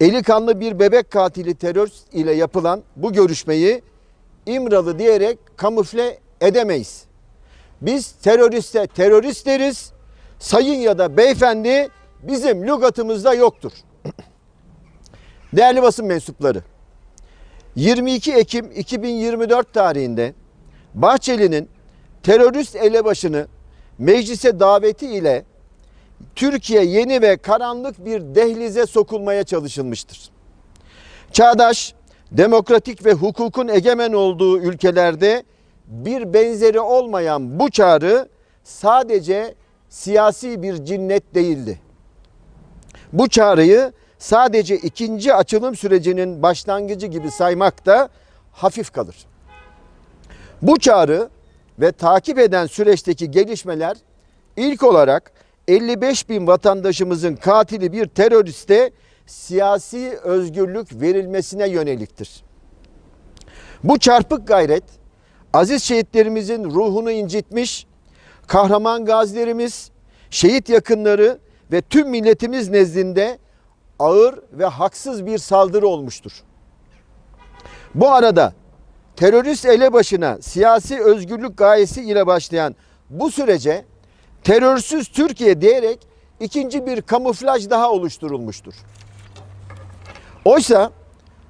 eli kanlı bir bebek katili terörist ile yapılan bu görüşmeyi İmralı diyerek kamufle edemeyiz. Biz teröriste terörist deriz. Sayın ya da beyefendi bizim lügatımızda yoktur. Değerli basın mensupları. 22 Ekim 2024 tarihinde Bahçeli'nin terörist elebaşını meclise daveti ile Türkiye yeni ve karanlık bir dehlize sokulmaya çalışılmıştır. Çağdaş, demokratik ve hukukun egemen olduğu ülkelerde bir benzeri olmayan bu çağrı sadece siyasi bir cinnet değildi. Bu çağrıyı sadece ikinci açılım sürecinin başlangıcı gibi saymak da hafif kalır. Bu çağrı ve takip eden süreçteki gelişmeler ilk olarak 55 bin vatandaşımızın katili bir teröriste siyasi özgürlük verilmesine yöneliktir. Bu çarpık gayret aziz şehitlerimizin ruhunu incitmiş, kahraman gazilerimiz, şehit yakınları ve tüm milletimiz nezdinde ağır ve haksız bir saldırı olmuştur. Bu arada terörist elebaşına siyasi özgürlük gayesi ile başlayan bu sürece terörsüz Türkiye diyerek ikinci bir kamuflaj daha oluşturulmuştur. Oysa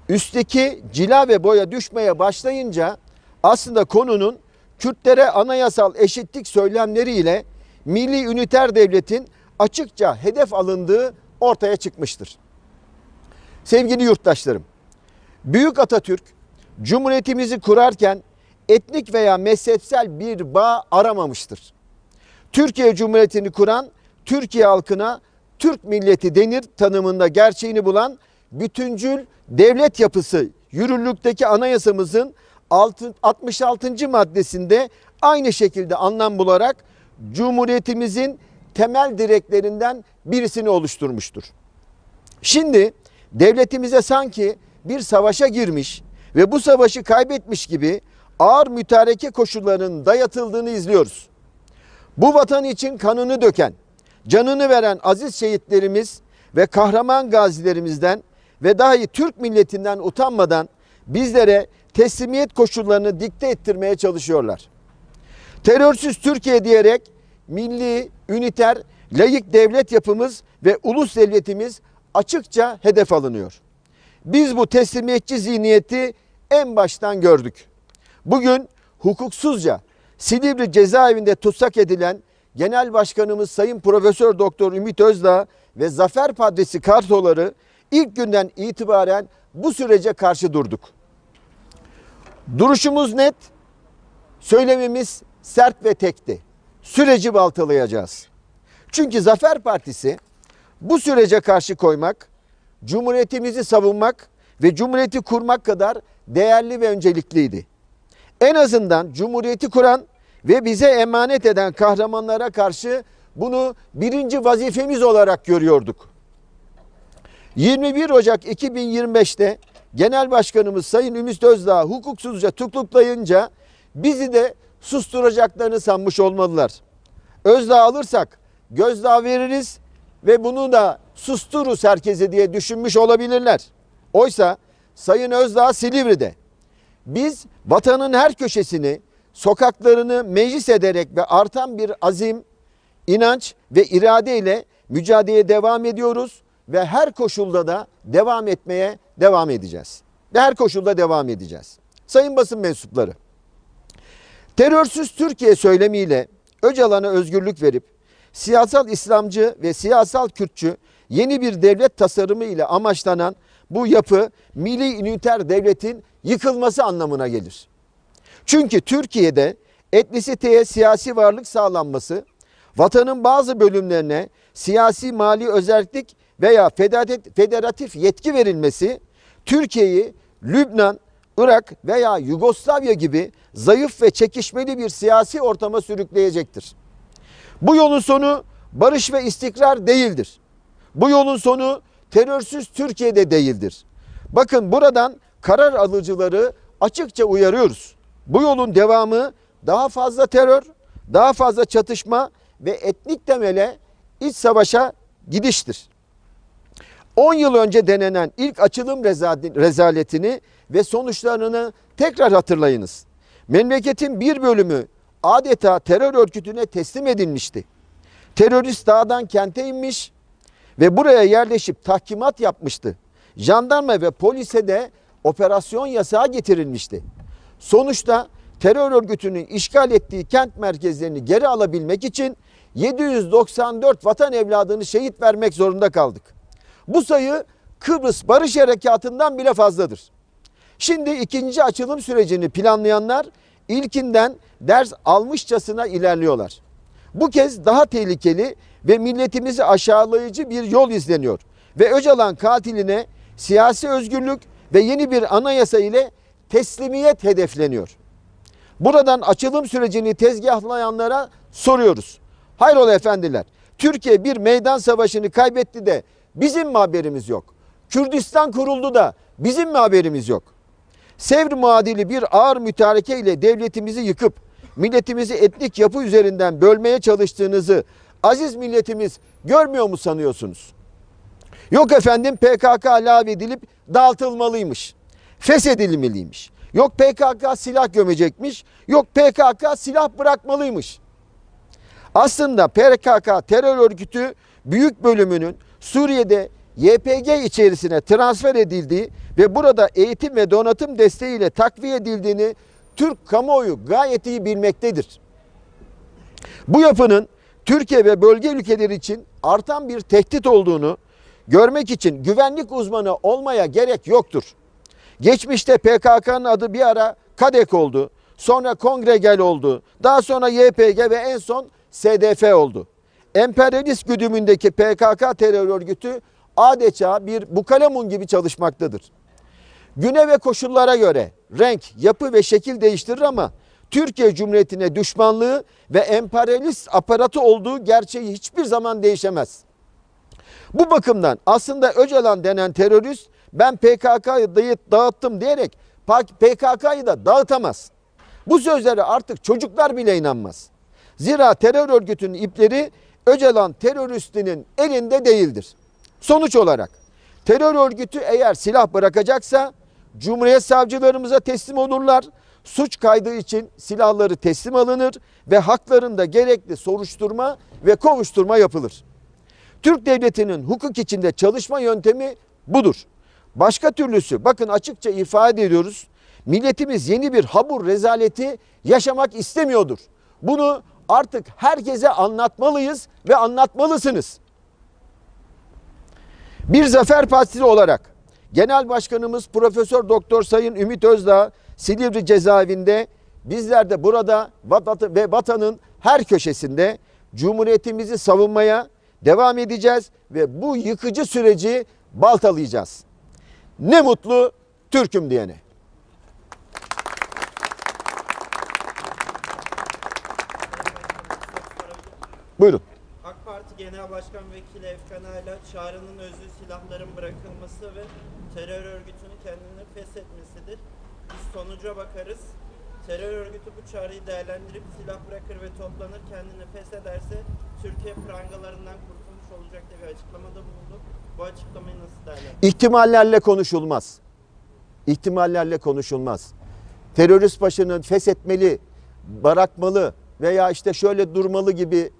üstteki cila ve boya düşmeye başlayınca aslında konunun Kürtlere anayasal eşitlik söylemleriyle milli üniter devletin açıkça hedef alındığı ortaya çıkmıştır. Sevgili yurttaşlarım, Büyük Atatürk Cumhuriyetimizi kurarken etnik veya mezhepsel bir bağ aramamıştır. Türkiye Cumhuriyeti'ni kuran Türkiye halkına Türk milleti denir tanımında gerçeğini bulan bütüncül devlet yapısı yürürlükteki anayasamızın 66. maddesinde aynı şekilde anlam bularak Cumhuriyetimizin temel direklerinden birisini oluşturmuştur. Şimdi devletimize sanki bir savaşa girmiş ve bu savaşı kaybetmiş gibi ağır mütareke koşullarının dayatıldığını izliyoruz. Bu vatan için kanını döken, canını veren aziz şehitlerimiz ve kahraman gazilerimizden ve dahi Türk milletinden utanmadan bizlere teslimiyet koşullarını dikte ettirmeye çalışıyorlar. Terörsüz Türkiye diyerek milli, üniter, layık devlet yapımız ve ulus devletimiz açıkça hedef alınıyor. Biz bu teslimiyetçi zihniyeti en baştan gördük. Bugün hukuksuzca Silivri cezaevinde tutsak edilen Genel Başkanımız Sayın Profesör Doktor Ümit Özdağ ve Zafer Padrisi Kartoları ilk günden itibaren bu sürece karşı durduk. Duruşumuz net, söylemimiz sert ve tekti. Süreci baltalayacağız. Çünkü Zafer Partisi bu sürece karşı koymak, Cumhuriyetimizi savunmak ve Cumhuriyeti kurmak kadar değerli ve öncelikliydi. En azından Cumhuriyeti kuran ve bize emanet eden kahramanlara karşı bunu birinci vazifemiz olarak görüyorduk. 21 Ocak 2025'te Genel Başkanımız Sayın Ümit Özdağ hukuksuzca tutuklayınca bizi de susturacaklarını sanmış olmalılar. Özdağ alırsak gözdağı veririz ve bunu da sustururuz herkese diye düşünmüş olabilirler. Oysa Sayın Özdağ Silivri'de biz vatanın her köşesini, sokaklarını meclis ederek ve artan bir azim, inanç ve irade ile mücadeleye devam ediyoruz ve her koşulda da devam etmeye devam edeceğiz. Ve her koşulda devam edeceğiz. Sayın basın mensupları, terörsüz Türkiye söylemiyle Öcalan'a özgürlük verip siyasal İslamcı ve siyasal Kürtçü yeni bir devlet tasarımı ile amaçlanan bu yapı milli üniter devletin yıkılması anlamına gelir. Çünkü Türkiye'de etnisiteye siyasi varlık sağlanması, vatanın bazı bölümlerine siyasi mali özellik veya federatif yetki verilmesi Türkiye'yi Lübnan, Irak veya Yugoslavya gibi zayıf ve çekişmeli bir siyasi ortama sürükleyecektir. Bu yolun sonu barış ve istikrar değildir. Bu yolun sonu terörsüz Türkiye'de değildir. Bakın buradan karar alıcıları açıkça uyarıyoruz. Bu yolun devamı daha fazla terör, daha fazla çatışma ve etnik temele iç savaşa gidiştir. 10 yıl önce denenen ilk açılım reza- rezaletini ve sonuçlarını tekrar hatırlayınız. Memleketin bir bölümü adeta terör örgütüne teslim edilmişti. Terörist dağdan kente inmiş ve buraya yerleşip tahkimat yapmıştı. Jandarma ve polise de operasyon yasağı getirilmişti. Sonuçta terör örgütünün işgal ettiği kent merkezlerini geri alabilmek için 794 vatan evladını şehit vermek zorunda kaldık. Bu sayı Kıbrıs Barış Harekatı'ndan bile fazladır. Şimdi ikinci açılım sürecini planlayanlar ilkinden ders almışçasına ilerliyorlar. Bu kez daha tehlikeli ve milletimizi aşağılayıcı bir yol izleniyor. Ve Öcalan katiline siyasi özgürlük ve yeni bir anayasa ile teslimiyet hedefleniyor. Buradan açılım sürecini tezgahlayanlara soruyoruz. Hayrola efendiler, Türkiye bir meydan savaşını kaybetti de bizim mi haberimiz yok? Kürdistan kuruldu da bizim mi haberimiz yok? Sevr muadili bir ağır mütareke ile devletimizi yıkıp milletimizi etnik yapı üzerinden bölmeye çalıştığınızı aziz milletimiz görmüyor mu sanıyorsunuz? Yok efendim PKK lağvedilip dağıtılmalıymış. Feshedilmeliymiş. Yok PKK silah gömecekmiş. Yok PKK silah bırakmalıymış. Aslında PKK terör örgütü büyük bölümünün Suriye'de YPG içerisine transfer edildiği ve burada eğitim ve donatım desteğiyle takviye edildiğini Türk kamuoyu gayet iyi bilmektedir. Bu yapının Türkiye ve bölge ülkeleri için artan bir tehdit olduğunu görmek için güvenlik uzmanı olmaya gerek yoktur. Geçmişte PKK'nın adı bir ara KADEK oldu. Sonra Kongregel oldu. Daha sonra YPG ve en son SDF oldu. Emperyalist güdümündeki PKK terör örgütü adeta bir bukalemun gibi çalışmaktadır. Güne ve koşullara göre renk, yapı ve şekil değiştirir ama Türkiye Cumhuriyeti'ne düşmanlığı ve emperyalist aparatı olduğu gerçeği hiçbir zaman değişemez. Bu bakımdan aslında Öcalan denen terörist ben PKK'yı dağıttım diyerek PKK'yı da dağıtamaz. Bu sözlere artık çocuklar bile inanmaz. Zira terör örgütünün ipleri Öcalan teröristinin elinde değildir. Sonuç olarak terör örgütü eğer silah bırakacaksa Cumhuriyet savcılarımıza teslim olurlar. Suç kaydı için silahları teslim alınır ve haklarında gerekli soruşturma ve kovuşturma yapılır. Türk devletinin hukuk içinde çalışma yöntemi budur. Başka türlüsü bakın açıkça ifade ediyoruz. Milletimiz yeni bir habur rezaleti yaşamak istemiyordur. Bunu artık herkese anlatmalıyız ve anlatmalısınız. Bir Zafer Partisi olarak Genel Başkanımız Profesör Doktor Sayın Ümit Özdağ Silivri cezaevinde bizler de burada ve vatanın her köşesinde Cumhuriyetimizi savunmaya devam edeceğiz ve bu yıkıcı süreci baltalayacağız. Ne mutlu Türk'üm diyene. Buyurun. AK Parti Genel Başkan Vekili Efkan Ayla çağrının özü silahların bırakılması ve terör örgütünün kendini feshetmesidir. Biz sonuca bakarız. Terör örgütü bu çağrıyı değerlendirip silah bırakır ve toplanır kendini feshederse Türkiye prangalarından kurtulmuş olacak diye bir açıklamada bulundu. Bu açıklamayı nasıl değerlendiriyorsunuz? İhtimallerle konuşulmaz. İhtimallerle konuşulmaz. Terörist başının feshetmeli, bırakmalı veya işte şöyle durmalı gibi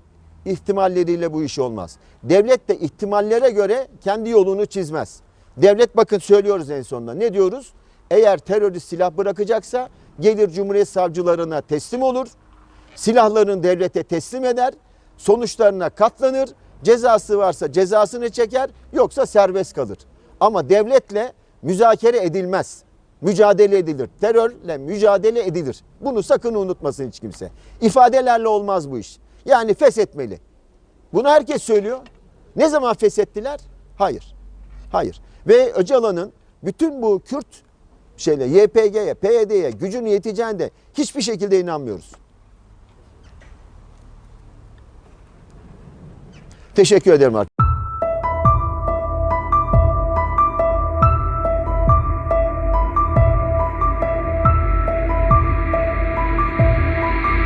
ihtimalleriyle bu iş olmaz. Devlet de ihtimallere göre kendi yolunu çizmez. Devlet bakın söylüyoruz en sonunda. Ne diyoruz? Eğer terörist silah bırakacaksa gelir Cumhuriyet savcılarına teslim olur. Silahlarını devlete teslim eder. Sonuçlarına katlanır. Cezası varsa cezasını çeker yoksa serbest kalır. Ama devletle müzakere edilmez. Mücadele edilir. Terörle mücadele edilir. Bunu sakın unutmasın hiç kimse. İfadelerle olmaz bu iş. Yani feshetmeli. Bunu herkes söylüyor. Ne zaman feshettiler? Hayır. Hayır. Ve Öcalan'ın bütün bu Kürt şeyle YPG'ye, PYD'ye gücünü yeteceğine de hiçbir şekilde inanmıyoruz. Teşekkür ederim arkadaşlar.